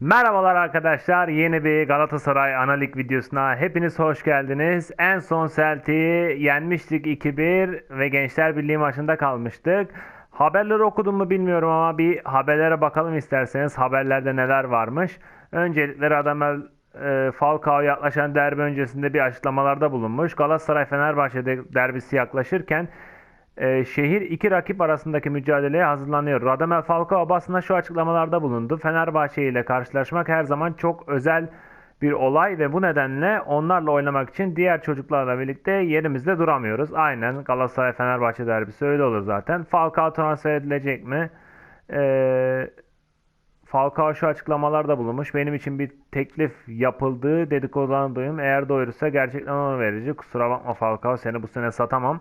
Merhabalar arkadaşlar. Yeni bir Galatasaray analik videosuna hepiniz hoş geldiniz. En son Celtic'i yenmiştik 2-1 ve Gençler Birliği maçında kalmıştık. Haberleri okudum mu bilmiyorum ama bir haberlere bakalım isterseniz. Haberlerde neler varmış. Öncelikle Radamel e, Falcao yaklaşan derbi öncesinde bir açıklamalarda bulunmuş. Galatasaray Fenerbahçe de- derbisi yaklaşırken e, şehir iki rakip arasındaki mücadeleye hazırlanıyor. Radamel Falcao basına şu açıklamalarda bulundu. Fenerbahçe ile karşılaşmak her zaman çok özel bir olay ve bu nedenle onlarla oynamak için diğer çocuklarla birlikte yerimizde duramıyoruz. Aynen Galatasaray Fenerbahçe derbisi öyle olur zaten. Falcao transfer edilecek mi? Eee Falcao şu açıklamalarda bulunmuş. Benim için bir teklif yapıldığı dedikodularını duydum. Eğer doğruysa gerçekten onu verici. Kusura bakma Falcao seni bu sene satamam.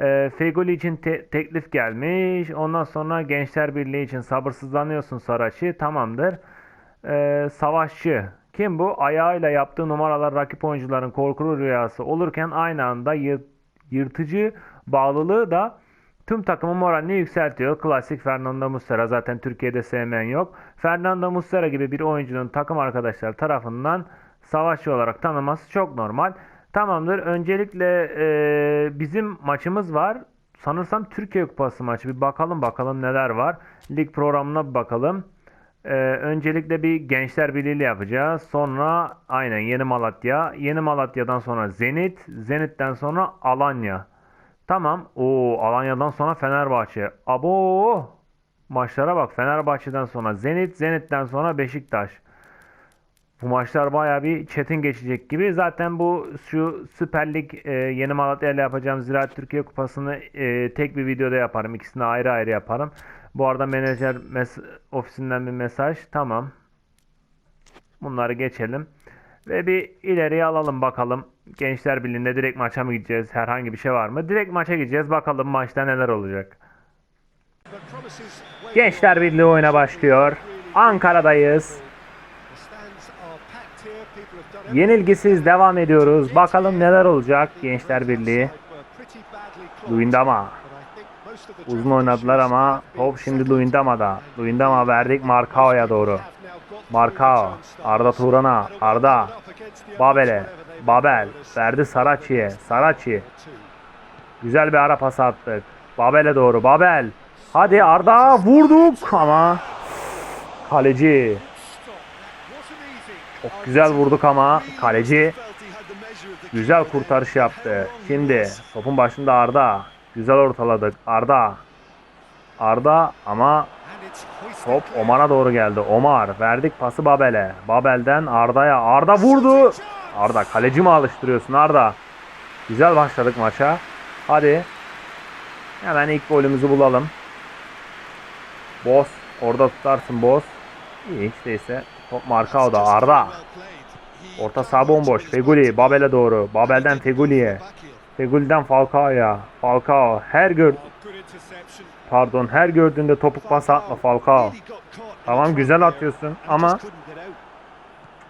Ee, Fegoli için te- teklif gelmiş. Ondan sonra Gençler Birliği için sabırsızlanıyorsun Saraçi. Tamamdır. Ee, savaşçı. Kim bu? Ayağıyla yaptığı numaralar rakip oyuncuların korkulu rüyası olurken aynı anda yır- yırtıcı bağlılığı da Tüm takımın moralini yükseltiyor. Klasik Fernando Muslera zaten Türkiye'de sevmeyen yok. Fernando Muslera gibi bir oyuncunun takım arkadaşları tarafından savaşçı olarak tanınması çok normal. Tamamdır. Öncelikle e, bizim maçımız var. Sanırsam Türkiye Kupası maçı. Bir bakalım bakalım neler var. Lig programına bir bakalım. E, öncelikle bir Gençler Birliği ile yapacağız. Sonra aynen Yeni Malatya. Yeni Malatya'dan sonra Zenit. Zenit'ten sonra Alanya. Tamam. O Alanya'dan sonra Fenerbahçe. Abo! Maçlara bak. Fenerbahçe'den sonra Zenit, Zenit'ten sonra Beşiktaş. Bu maçlar baya bir çetin geçecek gibi. Zaten bu şu Süper Lig e, Yeni Malatya ile yapacağım Ziraat Türkiye Kupası'nı e, tek bir videoda yaparım. İkisini ayrı ayrı yaparım. Bu arada menajer mes- ofisinden bir mesaj. Tamam. Bunları geçelim. Ve bir ileriye alalım bakalım. Gençler Birliği'nde direkt maça mı gideceğiz? Herhangi bir şey var mı? Direkt maça gideceğiz. Bakalım maçta neler olacak. Gençler Birliği oyuna başlıyor. Ankara'dayız. Yenilgisiz devam ediyoruz. Bakalım neler olacak Gençler Birliği. Luyendama. Uzun oynadılar ama top şimdi Luyendama'da. Luyendama verdik Markao'ya doğru. Markao. Arda Turan'a. Arda. Babel'e. Babel. Verdi Saraçi'ye. Saraçi. Güzel bir ara pas attık. Babel'e doğru. Babel. Hadi Arda vurduk ama kaleci. Çok güzel vurduk ama kaleci güzel kurtarış yaptı. Şimdi topun başında Arda. Güzel ortaladık. Arda. Arda ama top Omar'a doğru geldi. Omar verdik pası Babel'e. Babel'den Arda'ya. Arda vurdu. Arda kaleci mi alıştırıyorsun Arda? Güzel başladık maça. Hadi. Hemen ilk golümüzü bulalım. Boss. Orada tutarsın Boss. İyi hiç değilse. Top Markao'da. Arda. Orta saha bomboş. Feguli Babel'e doğru. Babel'den Feguli'ye. Feguli'den Falcao'ya. Falcao her gör pardon her gördüğünde topuk pas atma Falcao. Tamam güzel atıyorsun ama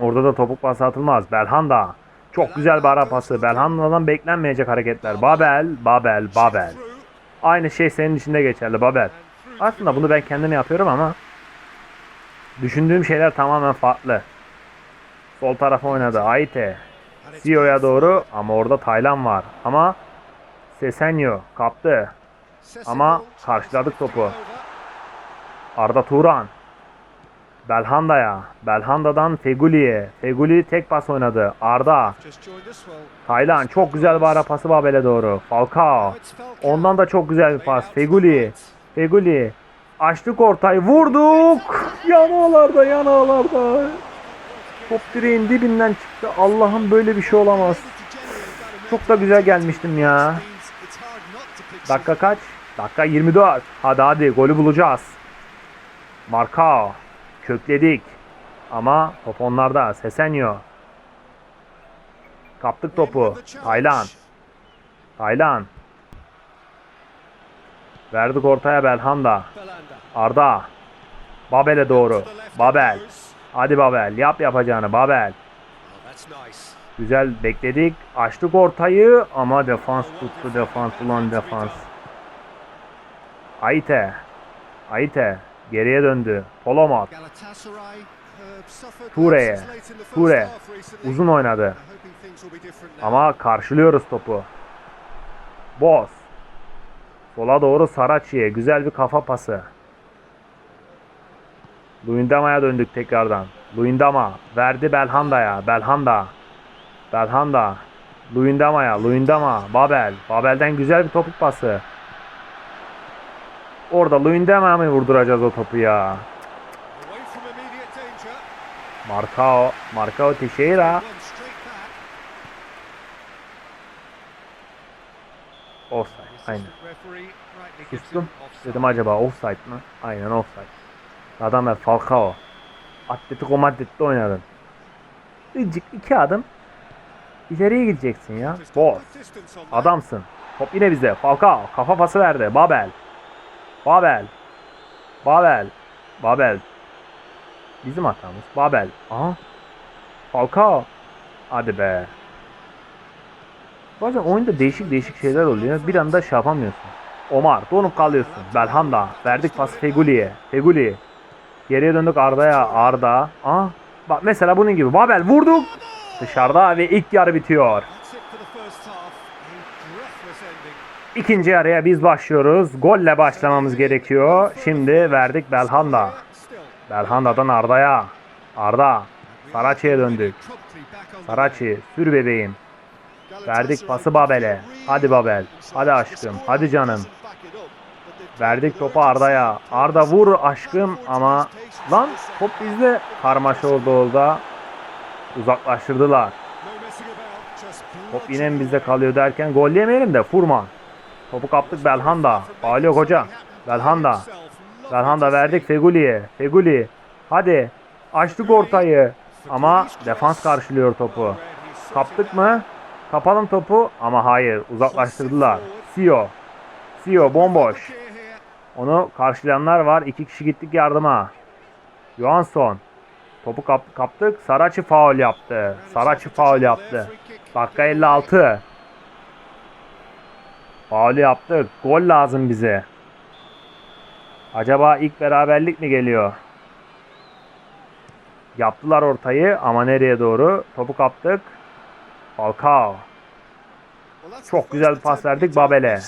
orada da topuk pas atılmaz. Belhanda. Çok güzel bir ara pası. Belhanda'dan beklenmeyecek hareketler. Babel, Babel, Babel. Aynı şey senin içinde geçerli Babel. Aslında bunu ben kendim yapıyorum ama düşündüğüm şeyler tamamen farklı. Sol tarafa oynadı. Aite. CEO'ya doğru ama orada Taylan var. Ama Sesenyo kaptı. Ama karşıladık topu. Arda Turan. Belhanda'ya. Belhanda'dan Feguli'ye. Feguli tek pas oynadı. Arda. Taylan çok güzel bir ara pası Babel'e doğru. Falcao. Ondan da çok güzel bir pas. Feguli. Feguli. Açtık ortayı. Vurduk. Yan ağlarda. Top direğin dibinden çıktı. Allah'ım böyle bir şey olamaz. Çok da güzel gelmiştim ya. Dakika kaç? Dakika 24. Hadi hadi golü bulacağız. Markao. Kökledik. Ama top onlarda. Sesenyo. Kaptık topu. Taylan. Taylan. Verdik ortaya Belhanda. Arda. Babel'e doğru. Babel. Hadi Babel. Yap yapacağını Babel. Güzel bekledik. Açtık ortayı ama defans tuttu. Defans ulan defans. Aite. Aite. Geriye döndü. Galatasaray Ture'ye. Ture. Uzun oynadı. Ama karşılıyoruz topu. Boz. Sola doğru Saraçi'ye. Güzel bir kafa pası. Luyendama'ya döndük tekrardan. Luyendama. Verdi Belhanda'ya. Belhanda. Belhanda. Luyendama'ya. Luyendama. Babel. Babel'den güzel bir topuk pası. Orada Luyendama'ya mı vurduracağız o topu ya? Marcao. Marcao Teixeira. Offside. Aynen. Sustum. Dedim acaba offside mı? Aynen offside. Radamel Falcao. Atletico Madrid'de oynadın. Gıcık iki adım. İleriye gideceksin ya. Boz. Adamsın. Top yine bize. Falcao. Kafa pası verdi. Babel. Babel. Babel. Babel. Bizim hatamız. Babel. Aha. Falcao. Hadi be. Bazen oyunda değişik değişik şeyler oluyor. Bir anda şey yapamıyorsun. Omar donup kalıyorsun. Belhanda. Verdik pası Feguli'ye. Feguli. Geriye döndük Arda'ya. Arda. Aa, bak mesela bunun gibi. Babel vurduk. Dışarıda ve ilk yarı bitiyor. İkinci yarıya biz başlıyoruz. Golle başlamamız gerekiyor. Şimdi verdik Belhanda. Belhanda'dan Arda'ya. Arda. Saraçi'ye döndük. Saraçi. Sür bebeğim. Verdik pası Babel'e. Hadi Babel. Hadi aşkım. Hadi canım. Verdik topu Arda'ya. Arda vur aşkım ama lan top bizde. Karmaşa oldu orada. Uzaklaştırdılar. Top yine bizde kalıyor derken gol yemeyelim de Furman. Topu kaptık Belhanda. Faul yok hoca. Belhanda. Belhanda verdik Feguli'ye. Feguli. Hadi. Açtık ortayı. Ama defans karşılıyor topu. Kaptık mı? Kapalım topu ama hayır uzaklaştırdılar. Sio. Sio bomboş. Onu karşılayanlar var. İki kişi gittik yardıma. Johansson. Topu kap- kaptık. Saraçı faul yaptı. Saraçı faul yaptı. Dakika 56. Faul yaptık. Gol lazım bize. Acaba ilk beraberlik mi geliyor? Yaptılar ortayı ama nereye doğru? Topu kaptık. Falcao. Çok güzel bir pas verdik Babel'e.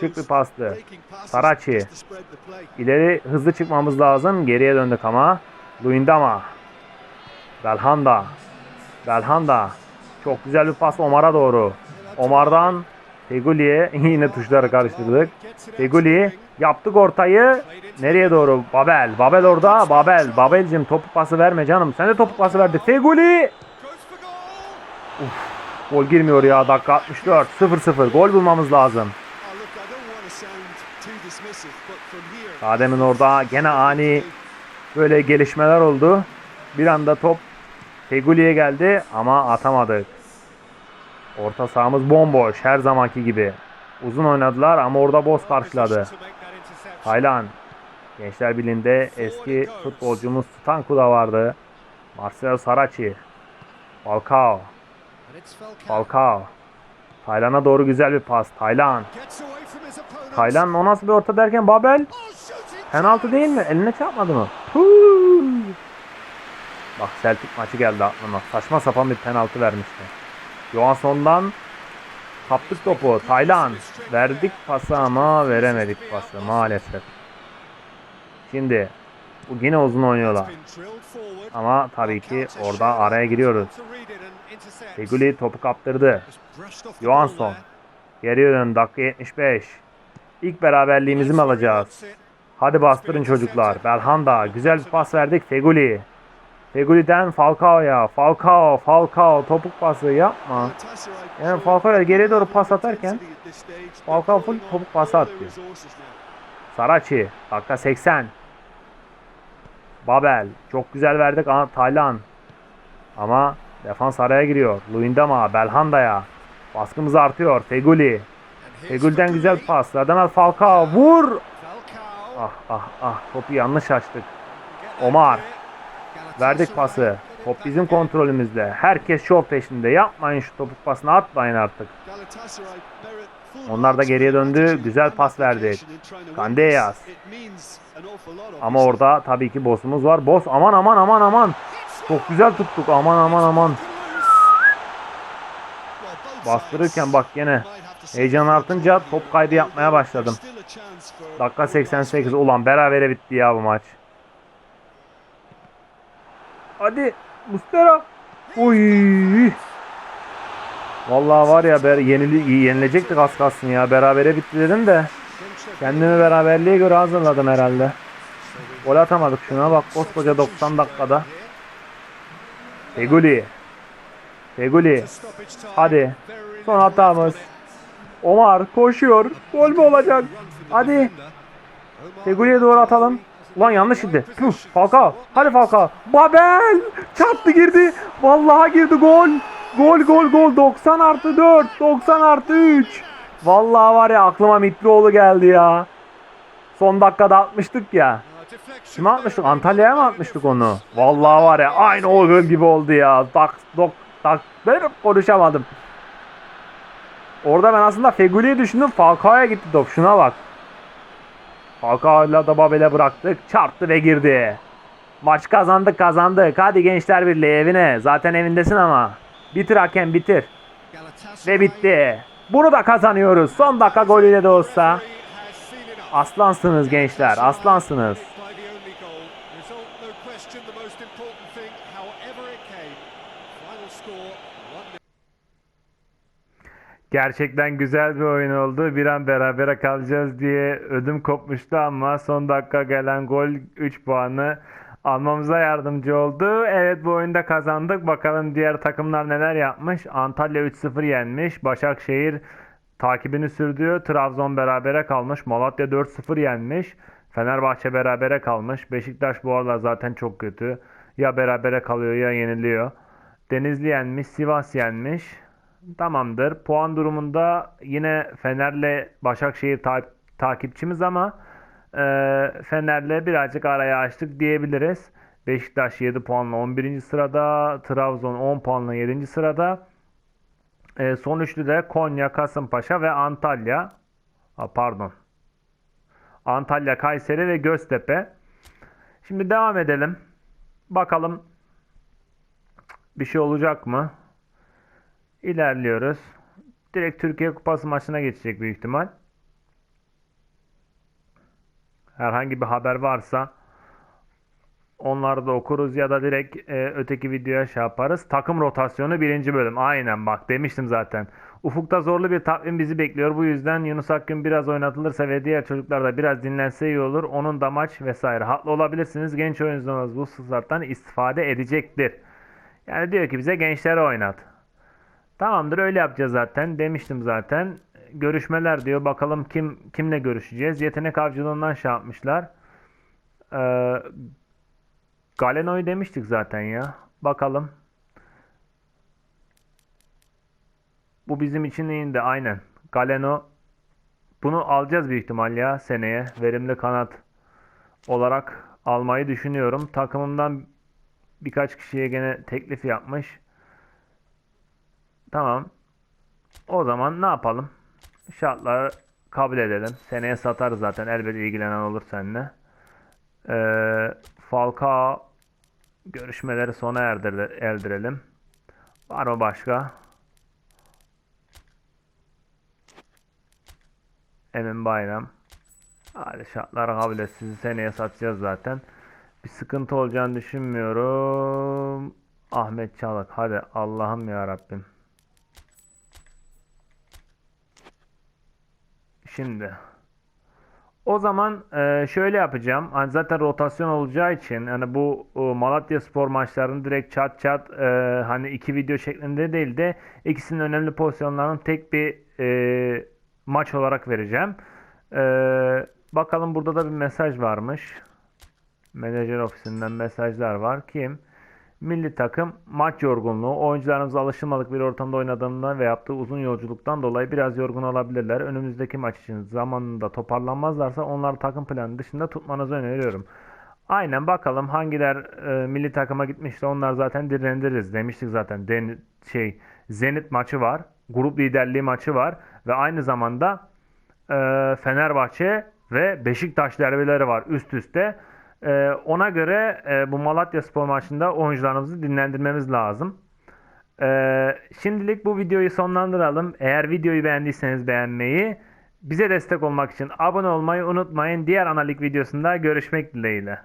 Şık bir pastı. Saraçi. İleri hızlı çıkmamız lazım. Geriye döndük ama. Luyendama. Belhanda. Belhanda. Çok güzel bir pas Omar'a doğru. Omar'dan Feguli'ye yine tuşları karıştırdık. Feguli yaptık ortayı. Nereye doğru? Babel. Babel orada. Babel. Babel'cim topu pası verme canım. Sen de topu pası verdi. Feguli. Gol girmiyor ya. Dakika 64. 0-0. Gol bulmamız lazım. Adem'in orada gene ani böyle gelişmeler oldu. Bir anda top Feguli'ye geldi ama atamadık. Orta sahamız bomboş her zamanki gibi. Uzun oynadılar ama orada boz karşıladı. Taylan. Gençler Birliği'nde eski futbolcumuz Stanku da vardı. Marcelo Saraçi. Falcao. Falcao. Taylan'a doğru güzel bir pas. Taylan. Taylan o nasıl bir orta derken Babel. Penaltı değil mi? Eline çarpmadı mı? Huu. Bak Celtic maçı geldi aklıma. Saçma sapan bir penaltı vermişti. Johansson'dan kaptık topu. Taylan. Verdik pası ama veremedik pası maalesef. Şimdi bu yine uzun oynuyorlar. Ama tabii ki orada araya giriyoruz. Feguli topu kaptırdı. Johansson. Geriye dön dakika 75. İlk beraberliğimizi mi alacağız? Hadi bastırın çocuklar. Belhanda güzel bir pas verdik Feguli. Feguli'den Falcao'ya. Falcao, Falcao topuk pası yapma. Yani Falcao'ya geriye doğru pas atarken Falcao full topuk pası atıyor. Saraçi dakika 80. Babel çok güzel verdik ama Taylan. Ama defans araya giriyor. Luyendama, Belhanda'ya. Baskımız artıyor. Feguli. Fegül'den güzel pas. Radamel Falcao vur. Ah ah ah topu yanlış açtık. Omar. Verdik pası. Top bizim kontrolümüzde. Herkes şov peşinde. Yapmayın şu topuk pasını atmayın artık. Onlar da geriye döndü. Güzel pas verdik. Kandeyas. Ama orada tabii ki boss'umuz var. Boss aman aman aman aman. Çok güzel tuttuk. Aman aman aman. Bastırırken bak gene heyecan artınca top kaydı yapmaya başladım. Dakika 88. Ulan berabere bitti ya bu maç. Hadi Mustera. Uy. Vallahi var ya ber yenili yenilecektik az kalsın ya. Berabere bitti dedim de. Kendimi beraberliğe göre hazırladım herhalde. Gol atamadık şuna bak koskoca 90 dakikada. Feguli. Feguli. Hadi. Son hatamız. Omar koşuyor. Gol mü olacak? Hadi. Feguli'ye doğru atalım. Ulan yanlış. Tüh, Falcao. Hadi Falcao. Babel. Çarptı girdi. Vallahi girdi gol. Gol gol gol. 90 artı 4. 90 artı 3. Vallahi var ya aklıma Mitroğlu geldi ya. Son dakikada atmıştık ya. Kime atmıştık? Antalya'ya mı atmıştık onu? Vallahi var ya aynı o gol gibi oldu ya. Tak dok tak ben konuşamadım. Orada ben aslında Feguli'yi düşündüm. Falcao'ya gitti top. Şuna bak. Falcao'yla da Babel'e bıraktık. Çarptı ve girdi. Maç kazandık kazandık. Hadi Gençler Birliği evine. Zaten evindesin ama. Bitir hakem bitir. Ve bitti. Bunu da kazanıyoruz. Son dakika golüyle de olsa. Aslansınız gençler. Aslansınız. Gerçekten güzel bir oyun oldu. Bir an berabere kalacağız diye ödüm kopmuştu ama son dakika gelen gol 3 puanı almamıza yardımcı oldu. Evet bu oyunda kazandık. Bakalım diğer takımlar neler yapmış. Antalya 3-0 yenmiş. Başakşehir takibini sürdürüyor. Trabzon berabere kalmış. Malatya 4-0 yenmiş. Fenerbahçe berabere kalmış. Beşiktaş bu aralar zaten çok kötü. Ya berabere kalıyor ya yeniliyor. Denizli yenmiş. Sivas yenmiş. Tamamdır. Puan durumunda yine Fener'le Başakşehir ta- takipçimiz ama e, Fener'le birazcık araya açtık diyebiliriz. Beşiktaş 7 puanla 11. sırada. Trabzon 10 puanla 7. sırada. E, son üçlü de Konya, Kasımpaşa ve Antalya. Ha, pardon. Antalya, Kayseri ve Göztepe. Şimdi devam edelim. Bakalım bir şey olacak mı? İlerliyoruz. Direkt Türkiye Kupası maçına geçecek büyük ihtimal. Herhangi bir haber varsa onları da okuruz ya da direkt e, öteki videoya şey yaparız. Takım rotasyonu birinci bölüm. Aynen bak demiştim zaten. Ufukta zorlu bir takvim bizi bekliyor. Bu yüzden Yunus Akgün biraz oynatılırsa ve diğer çocuklar da biraz dinlense iyi olur. Onun da maç vesaire. Haklı olabilirsiniz. Genç oyuncularımız bu fırsattan istifade edecektir. Yani diyor ki bize gençleri oynat. Tamamdır öyle yapacağız zaten. Demiştim zaten. Görüşmeler diyor. Bakalım kim kimle görüşeceğiz. Yetenek avcılığından şey yapmışlar. Ee, Galeno'yu demiştik zaten ya. Bakalım. Bu bizim için iyiydi aynen. Galeno bunu alacağız büyük ihtimal ya seneye. Verimli kanat olarak almayı düşünüyorum. Takımımdan birkaç kişiye gene teklif yapmış. Tamam. O zaman ne yapalım? Şartları kabul edelim. Seneye satarız zaten. Elbet ilgilenen olur seninle. Ee, Falcao görüşmeleri sona erdir erdirelim. Var mı başka? Emin Bayram. Hadi şartları kabul et. Sizi seneye satacağız zaten. Bir sıkıntı olacağını düşünmüyorum. Ahmet Çalık. Hadi Allah'ım ya Rabbim. Şimdi o zaman e, şöyle yapacağım. Hani zaten rotasyon olacağı için hani bu e, Malatya Spor maçlarını direkt çat çat e, hani iki video şeklinde değil de ikisinin önemli pozisyonlarını tek bir e, maç olarak vereceğim. Bakalım burada da bir mesaj varmış. Menajer ofisinden mesajlar var. Kim? Milli takım maç yorgunluğu. Oyuncularımız alışılmadık bir ortamda oynadığından ve yaptığı uzun yolculuktan dolayı biraz yorgun olabilirler. Önümüzdeki maç için zamanında toparlanmazlarsa onları takım planı dışında tutmanızı öneriyorum. Aynen bakalım hangiler e, milli takıma gitmişse onlar zaten direndiririz demiştik zaten. Den şey Zenit maçı var. grup liderliği maçı var ve aynı zamanda e, Fenerbahçe ve Beşiktaş derbileri var üst üste. E, ona göre e, bu Malatya Spor maçında oyuncularımızı dinlendirmemiz lazım. E, şimdilik bu videoyu sonlandıralım. Eğer videoyu beğendiyseniz beğenmeyi, bize destek olmak için abone olmayı unutmayın. Diğer analik videosunda görüşmek dileğiyle.